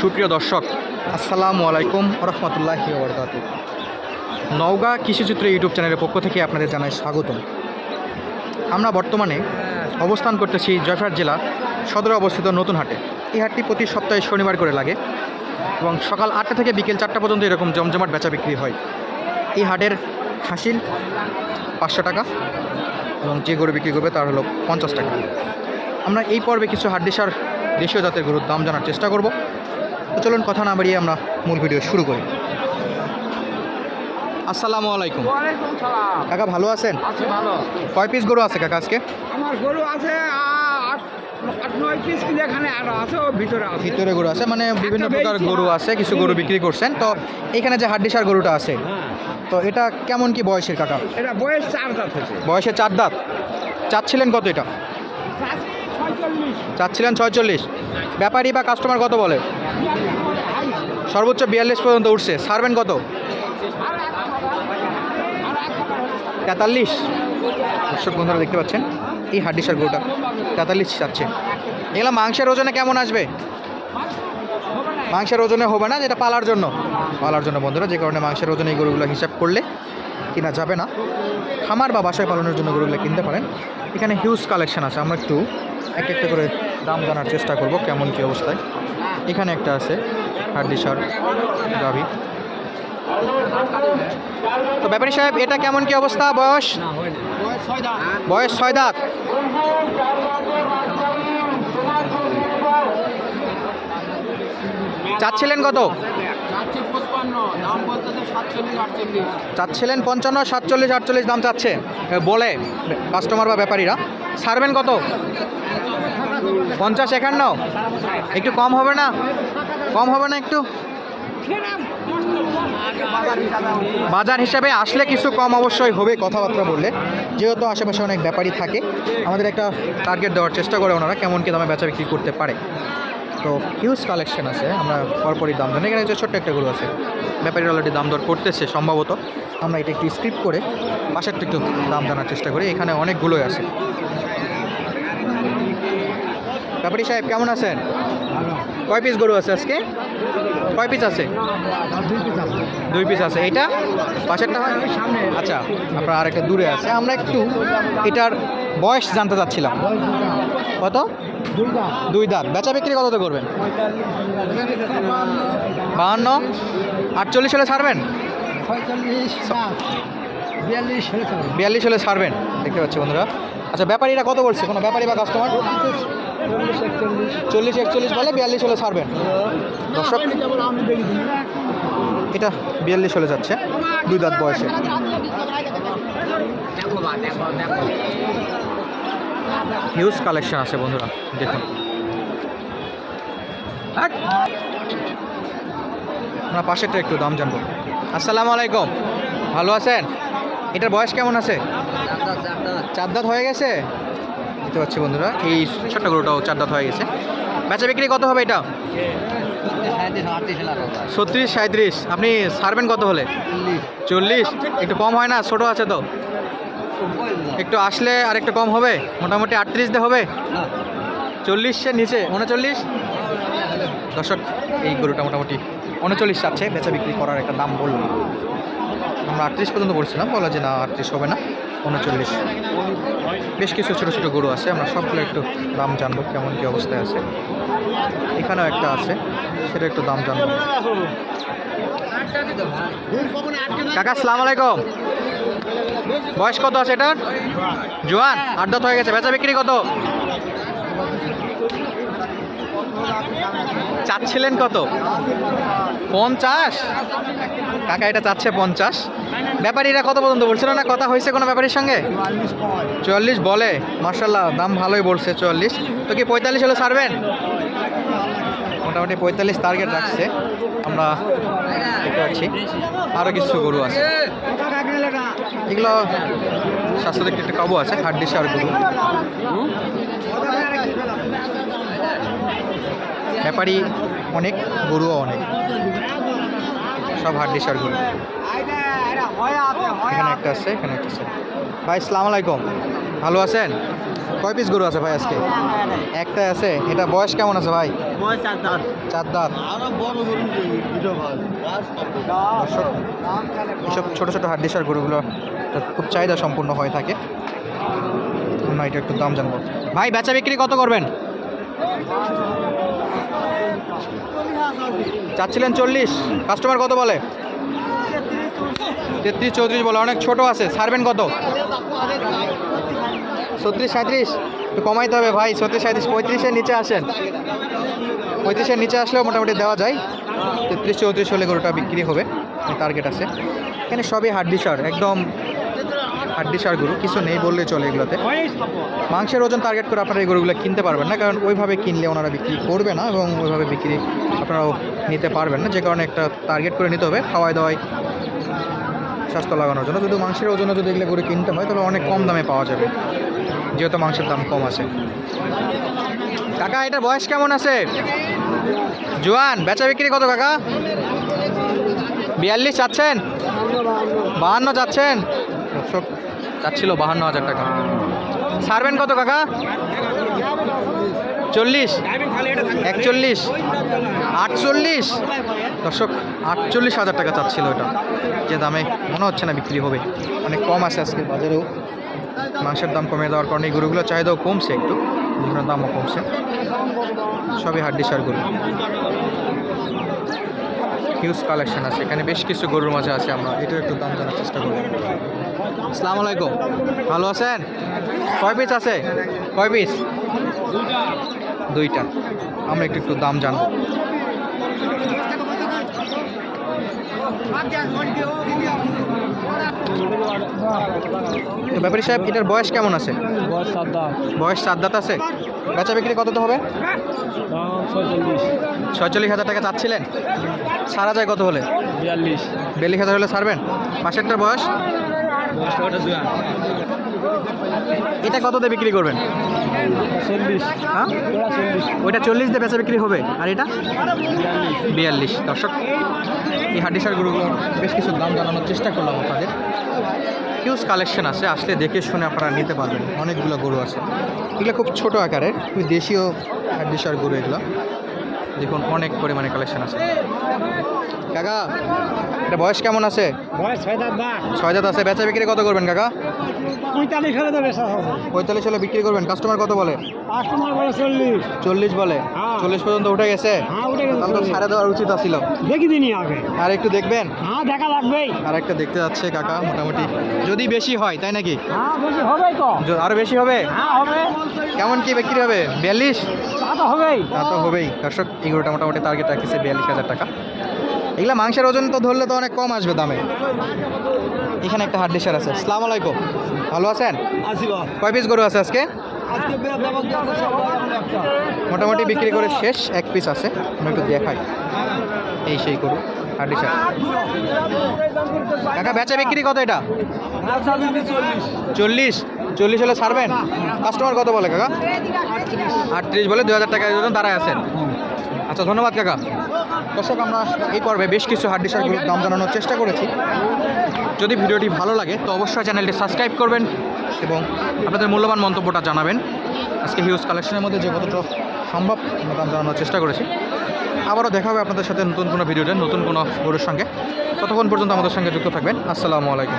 সুপ্রিয় দর্শক, আসসালামু আলাইকুম রহমতুল্লাহ বরকাত নওগাঁ কৃষিচিত্র ইউটিউব চ্যানেলের পক্ষ থেকে আপনাদের জানাই স্বাগতম। আমরা বর্তমানে অবস্থান করতেছি জয়ফাট জেলা সদরে অবস্থিত নতুন হাটে। এই হাটটি প্রতি সপ্তাহে শনিবার করে লাগে এবং সকাল আটটা থেকে বিকেল চারটা পর্যন্ত এরকম জমজমাট বেচা বিক্রি হয়। এই হাটের হাসিল পাঁচশো টাকা এবং যে গরু বিক্রি করবে তার হলো পঞ্চাশ টাকা। আমরা এই পর্বে কিছু হাড্ডিসার দেশীয় জাতের গরুর দাম জানার চেষ্টা করব। তো চলুন কথা না বাড়িয়ে আমরা মূল ভিডিও শুরু করি। আসসালামু আলাইকুম। কাকা ভালো আছেন? আছে ভালো। কয় পিস গরু আছে কাকা আজকে? আমার গরু আছে আট আট নয় পিস কিন্তু এখানে আরও আছে ও ভিতরে গরু আছে মানে বিভিন্ন প্রকার গরু। আছে কিছু গরু বিক্রি করছেন। তো এখানে যে হাড্ডিসার গরুটা আছে হ্যাঁ। তো এটা কেমন কি বয়সের কাকা? এটা বয়স চার দাঁত বয়সে চার দাঁত। চাচ্ছিলেন কত এটা? চাচ্ছিলেন ছয়চল্লিশ। ব্যাপারী বা কাস্টমার কত বলে? সর্বোচ্চ বিয়াল্লিশ পর্যন্ত উঠছে। সার্ভেন কত? তেতাল্লিশ। দর্শক বন্ধুরা দেখতে পাচ্ছেন, এই হাড্ডিসার গরুটা তেতাল্লিশ চাচ্ছে। এগুলো মাংসের ওজনে কেমন আসবে? মাংসের ওজনে হবে না, যেটা পালার জন্য। পালার জন্য বন্ধুরা, যে কারণে মাংসের ওজনে এই গরুগুলো হিসাব করলে কিনা যাবে না। খামার বা বাসায় পালনের জন্য গরুগুলো কিনতে পারেন। এখানে হিউজ কালেকশন আছে। আমরা একটু এক একটা করে দাম জানার চেষ্টা করব, কেমন কী অবস্থায়। এখানে একটা আছে হাড্ডিসার গাভি। তো ব্যাপারী সাহেব, এটা কেমন কি অবস্থা? বয়স? বয়স ছয় দাঁত। চাচ্ছিলেন কত? চাচ্ছিলেন পঞ্চান্ন, সাতচল্লিশ, আটচল্লিশ দাম চাচ্ছে। বলে কাস্টমার বা ব্যাপারীরা। ছাড়বেন কত? পঞ্চাশ, একান্ন? একটু কম হবে না? কম হবে না একটু? বাজার হিসাবে আসলে কিছু কম অবশ্যই হবে, কথাবার্তা বললে। যেহেতু আশেপাশে অনেক ব্যাপারই থাকে, আমাদের একটা টার্গেট দেওয়ার চেষ্টা করে ওনারা, কেমন কি দামে বেচা বিক্রি করতে পারে। তো হিউজ কালেকশন আছে। আমরা পরপরই দাম জানি এখানে ছোট্ট একটা গরু আছে। ব্যাপারীরা অলরেডি দাম দর করতেছে সম্ভবত। আমরা এটা একটু স্ক্রিপ্ট করে পাশেরটা একটু দাম জানার চেষ্টা করি। এখানে অনেকগুলোই আছে। ব্যাপারী সাহেব, কেমন আছেন? কয় পিস গরু আছে আজকে? কয় পিস আছে? দুই পিস আছে। এইটা পাশেরটা হয়। আচ্ছা আপনার আরেকটা দূরে আছে। আমরা একটু এটার বয়স জানতে চাচ্ছিলাম। কত? দুই দাঁত। বেচা বিক্রি কততে করবেন? বাহান্ন। আটচল্লিশ হলে ছাড়বেন? বিয়াল্লিশ হলে ছাড়বেন। দেখতে পাচ্ছি বন্ধুরা। আচ্ছা ব্যাপারীরা কত বলছে? কোনো ব্যাপারী বা কাস্টমার চল্লিশ একচল্লিশ। বলে বিয়াল্লিশ হলে ছাড়বেন। দর্শক এটা বিয়াল্লিশ হলে যাচ্ছে দুই দাঁত বয়সে। হিউজ কালেকশন আছে বন্ধুরা দেখুন। আমরা পাশেরটা একটু দাম জানব। আসসালামু আলাইকুম ভালো আছেন? এটার বয়স কেমন আছে? চার দাঁত হয়ে গেছে? দেখতে পাচ্ছি বন্ধুরা, এই ছোট্ট গরুটাও চার দাঁত হয়ে গেছে। বেচা বিক্রি কত হবে এটা? ছত্রিশ সাঁত্রিশ আপনি সারবেন কত হলে? চল্লিশ। একটু কম হয় না, ছোট আছে তো? একটু আসলে আর একটু কম হবে? মোটামুটি আটত্রিশ দিয়ে হবে? চল্লিশের নিচে, উনচল্লিশ? দর্শক, এই গরুটা মোটামুটি উনচল্লিশ চাচ্ছে বেচা বিক্রি করার একটা দাম বললাম। আমরা আটত্রিশ পর্যন্ত বলছিলাম বলা যে না আটত্রিশ হবে না, উনচল্লিশ। বেশ কিছু ছোটো ছোটো গরু আছে, আমরা সবগুলো একটু দাম জানব কেমন কী অবস্থায় আছে। এখানেও একটা আছে, সেটা একটু দাম জানব। কাকা সালাম আলাইকুম। বয়স কত আছে এটার? জোয়ান, আট দাঁত হয়ে গেছে। বেচা বিক্রি কত? চাচ্ছিলেন কত? পঞ্চাশ? কাকা, এটা চাচ্ছে পঞ্চাশ। ব্যাপারীরা কত পর্যন্ত বলছিল না কথা হয়েছে কোনো ব্যাপারীর সঙ্গে? চুয়াল্লিশ বলে। মার্শাল্লাহ দাম ভালোই বলছে চুয়াল্লিশ। তো কি পঁয়তাল্লিশ হলে ছাড়বেন? মোটামুটি পঁয়তাল্লিশ টার্গেট রাখছে। আমরা দেখতে পাচ্ছি। আরও কিছু গরু আছে। এগুলো স্বাস্থ্য একটা কাবু আছে হাড্ডি সার গরু। ব্যাপারী অনেক গরুও অনেক। সব হাড্ডি সার গরু এখানে একটা আছে এখানে একটা আছে। ভাই সালাম আলাইকুম। ভালো আছেন? কয় পিস গরু আছে ভাই আজকে? একটা আছে। এটা বয়স কেমন আছে ভাই? চার দাঁত। এসব ছোটো ছোটো হাড্ডিসার গরুগুলো খুব চাহিদা সম্পূর্ণ হয়ে থাকে। এটা একটু দাম জানব। ভাই বেচা বিক্রি কত করবেন? চাচ্ছিলেন চল্লিশ। কাস্টমার কত বলে? তেত্রিশ চৌত্রিশ বলে, অনেক ছোট আছে। ছাড়বেন কত? ছত্রিশ সাঁত্রিশ? একটু কমাইতে হবে ভাই, ছত্রিশ সাঁত্রিশ, পঁয়ত্রিশের নিচে আসেন। পঁয়ত্রিশের নিচে আসলেও মোটামুটি দেওয়া যায়। তেত্রিশ চৌত্রিশ হলে গরুটা বিক্রি হবে টার্গেট আছে। এখানে সবই হাড্ডি সার একদম হাড্ডি সার গরু, কিছু নেই বললে চলে এগুলোতে। মাংসের ওজন টার্গেট করে আপনারা এই গরুগুলো কিনতে পারবেন না, কারণ ওইভাবে কিনলে ওনারা বিক্রি করবে না এবং ওইভাবে বিক্রি আপনারাও নিতে পারবেন না, যে কারণে একটা টার্গেট করে নিতে হবে খাওয়াই দাওয়াই স্বাস্থ্য লাগানোর জন্য। যদি মাংসের ওজনে যদি এগুলো গরু কিনতে হয়, তাহলে অনেক কম দামে পাওয়া যাবে, যেহেতু মাংসের দাম কম আছে। কাকা এটা বয়স কেমন আছে? জোয়ান, বেচা বিক্রি কত কাকা? বিয়াল্লিশ চাচ্ছেন? বাহান্ন চাচ্ছেন? দর্শক চাচ্ছিল বাহান্ন হাজার টাকা। ছাড়বেন কত কাকা? চল্লিশ? একচল্লিশ? আটচল্লিশ? দর্শক আটচল্লিশ হাজার টাকা চাচ্ছিল এটা। যে দামে মনে হচ্ছে না বিক্রি হবে। অনেক কম আছে আজকে বাজারেও। মাংসের দাম কমে যাওয়ার কারণে এই গরুগুলোর চাহিদাও কমছে একটু। বিভিন্ন দামও কমছে। সবই হাড্ডি সার গরু হিউজ কালেকশন আছে। এখানে বেশ কিছু গরুর মাঝে আছে আমরা। এটার একটু দাম জানার চেষ্টা করব আসসালামু আলাইকুম। ভালো আছেন? কয় পিস আছে? কয় পিস দুইটা। আমরা একটু একটু দাম জানব। ব্যাপারী সাহেব এটার বয়স কেমন আছে? বয়স সাত দাঁত। আছে? বেচা বিক্রি কত তো হবে ছয়চল্লিশ। হাজার টাকা চাচ্ছিলেন। সারা যায় কত হলে? বিয়াল্লিশ। বিয়াল্লিশ হাজার হলে সারবেন পাশেরটার বয়স? এটা কত দিয়ে বিক্রি করবেন? চল্লিশ। হ্যাঁ? ওইটা চল্লিশ দিয়ে বেচা বিক্রি হবে। আর এটা? বিয়াল্লিশ। দর্শক এই হাডিসার গরুগুলো বেশ কিছু দাম জানানোর চেষ্টা করলাম আপনাদের। হিউজ কালেকশন আছে আসলে দেখে শুনে আপনারা নিতে পারবেন। অনেকগুলো গরু আছে। এগুলো খুব ছোট আকারের খুবই দেশীয় হাডিসার গরু এগুলো। দেখুন অনেক পরিমাণে কালেকশন আছে। কাকা এটা বয়স কেমন আছে? বয়স ছয় দাঁত জাত আছে। বেচা বিক্রি কত করবেন কাকা? পঁয়তাল্লিশ হলে তো বেশা হবে। পঁয়তাল্লিশ হলে বিক্রি করবেন? কাস্টমার কত বলে? কাস্টমার বলে চল্লিশ। চল্লিশ বলে? হ্যাঁ। চল্লিশ পর্যন্ত উঠে গেছে? হ্যাঁ তাহলে তো ছাড়ে দেওয়ার উচিত আছিল। দেখি দিনই আগে। আর একটু দেখবেন? হ্যাঁ দেখা লাগবেই। আর একটা দেখতে যাচ্ছে কাকা মোটামুটি। যদি বেশি হয় তাই নাকি? হ্যাঁ বেশি হবেই তো। আরও বেশি হবে? হ্যাঁ হবে। কেমন কি বিক্রি হবে? বিয়াল্লিশ? তা তো হবেই। তা তো হবেই। দর্শক এগুলোটা মোটামুটি টার্গেট রাখতেছে বিয়াল্লিশ হাজার টাকা। এগুলা মাংসের ওজন তো ধরলে তো অনেক কম আসবে দামে। এখানে একটা হাড্ডি সার আছে। সালাম আলাইকুম। ভালো আছেন? কয় পিস গরু আছে আজকে? মোটামুটি বিক্রি করে শেষ এক পিস আছে। আমরা একটু দেখাই। এই সেই গরু হাড্ডি সার কাকা বেচা বিক্রি কত এটা? চল্লিশ। চল্লিশ? হলে ছাড়বেন? কাস্টমার কত বলে কাকা? আটত্রিশ। বলে দু হাজার জন্য দাঁড়ায় আছেন। আচ্ছা ধন্যবাদ কাকা। দর্শক, আমরা এই পর্বে বেশ কিছু হাড্ডি সারগুলোর নাম জানানোর চেষ্টা করেছি। যদি ভিডিওটি ভালো লাগে, তো অবশ্যই চ্যানেলটি সাবস্ক্রাইব করবেন এবং আপনাদের মূল্যবান মন্তব্যটা জানাবেন। আজকে হিউজ কালেকশনের মধ্যে যে কতটা সম্ভব দাম জানানোর চেষ্টা করেছি। আবারও দেখা হবে আপনাদের সাথে নতুন কোনো ভিডিওতে, নতুন কোনো গরুর সঙ্গে। ততক্ষণ পর্যন্ত আমাদের সঙ্গে যুক্ত থাকবেন। আসসালামু আলাইকুম।